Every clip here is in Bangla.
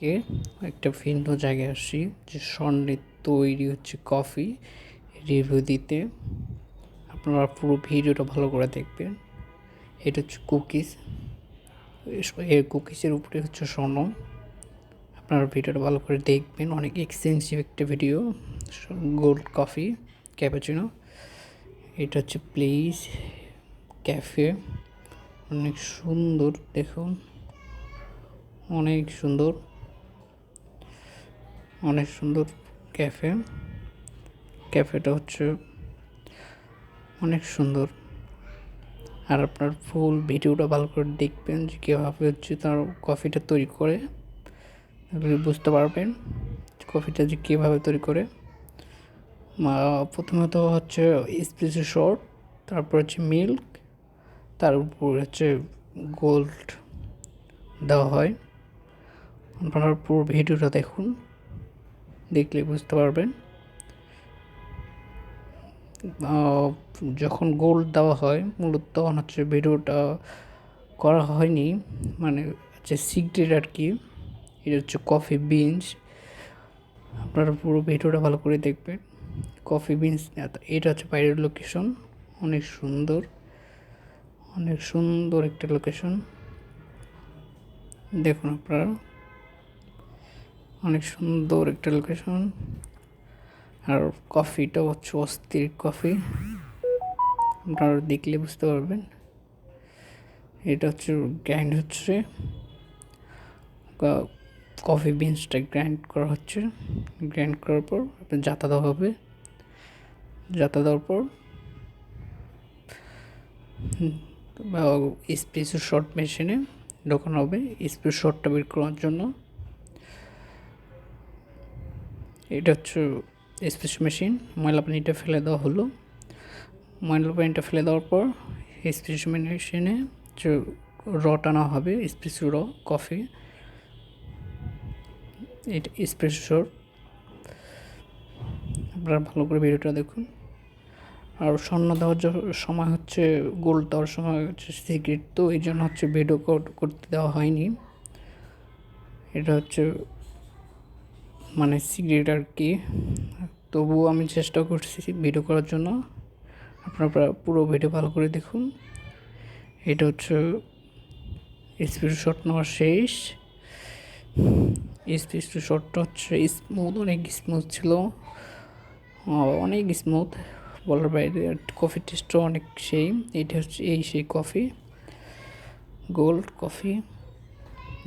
কে একটা ভিন্ন জায়গায় আসছি যে স্বর্ণের তৈরি হচ্ছে কফি। রিভিউ দিতে আপনারা পুরো ভিডিওটা ভালো করে দেখবেন। এটা হচ্ছে কুকিজ। এর কুকিজের উপরে হচ্ছে স্বর্ণ। আপনারা ভিডিওটা ভালো করে দেখবেন। অনেক এক্সপেন্সিভ একটা ভিডিও গোল্ড কফি ক্যাপাচিনো এটা হচ্ছে প্লেস ক্যাফে অনেক সুন্দর, দেখুন। অনেক সুন্দর। অনেক সুন্দর ক্যাফে। ক্যাফেটা হচ্ছে অনেক সুন্দর। আর আপনার ফুল ভিডিওটা ভালো করে দেখবেন যে কীভাবে হচ্ছে তার কফিটা তৈরি করে। তাহলে বুঝতে পারবেন কফিটা যে কীভাবে তৈরি করে। প্রথমত হচ্ছে স্পেসি শর্ট, তারপর হচ্ছে মিল্ক, তার উপর হচ্ছে গোল্ড দেওয়া হয়। আপনারা পুরো ভিডিওটা দেখুন। দেখলে বুঝতে পারবেন। যখন গোল্ড দেওয়া হয়, মূলত তখন হচ্ছে ভিডিওটা করা হয়নি। মানে হচ্ছে সিগ্রেট আর কি। এটা হচ্ছে কফি বিনস আপনারা পুরো ভিডিওটা ভালো করে দেখবেন। কফি বিনস এটা হচ্ছে বাইরের লোকেশন অনেক সুন্দর। অনেক সুন্দর একটা লোকেশন দেখুন আপনারা। অনেক সুন্দর একটা লোকেশন আর কফিটা হচ্ছে অস্থির কফি আপনারা দেখলে বুঝতে পারবেন। এটা হচ্ছে গ্রাইন্ড হচ্ছে। কফি বিনসটা গ্রাইন্ড করা হচ্ছে। গ্রাইন্ড করার পর আপনার জাতা দেওয়া হবে। জাতা দেওয়ার পর স্পেসো শর্ট মেশিনে ঢোকানো হবে। স্পেস শর্টটা বের করার জন্য। এটা হচ্ছে স্পেস মেশিন। ময়লা পানিটা ফেলে দেওয়া হলো। ময়লা পানিটা ফেলে দেওয়ার পর স্পেস মেশিনে র টানা হবে, স্পেস র, কফি এটা স্পেস আপনারা ভালো করে ভিডিওটা দেখুন। আর স্বর্ণ দেওয়ার সময় হচ্ছে, গোল্ড দেওয়ার সময় হচ্ছে সিক্রেট তো এই জন্য হচ্ছে ভিডিও করতে দেওয়া হয়নি। এটা হচ্ছে মানে সিক্রেট আর কি। তবুও আমি চেষ্টা করছি ভিডিও করার জন্য। আপনারা পুরো ভিডিও ভালো করে দেখুন। এটা হচ্ছে স্পিড শট নেওয়া শেষ। স্পিড শটটা হচ্ছে স্মুথ অনেক স্মুথ ছিল। অনেক স্মুথ বলার বাইরে কফি টেস্টও অনেক সেই এটা হচ্ছে এই সেই কফি গোল্ড কফি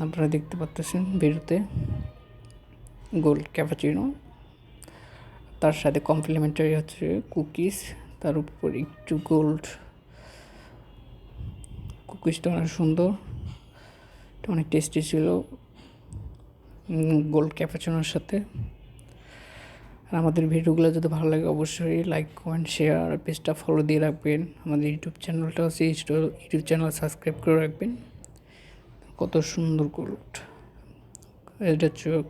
আপনারা দেখতে পাচ্ছেন বেরোতে গোল্ড ক্যাপাচিনো তার সাথে কমপ্লিমেন্টারি হচ্ছে কুকিজ তার উপর একটু গোল্ড কুকিজটা অনেক সুন্দর অনেক টেস্টি ছিল গোল্ড ক্যাপাচিনোর সাথে। আর আমাদের ভিডিওগুলো যদি ভালো লাগে অবশ্যই লাইক কমেন্ট শেয়ার পেজটা ফলো দিয়ে রাখবেন। আমাদের ইউটিউব চ্যানেলটা আছে, ইউটিউব চ্যানেল সাবস্ক্রাইব করে রাখবেন। কত সুন্দর গোল্ড এটা হচ্ছে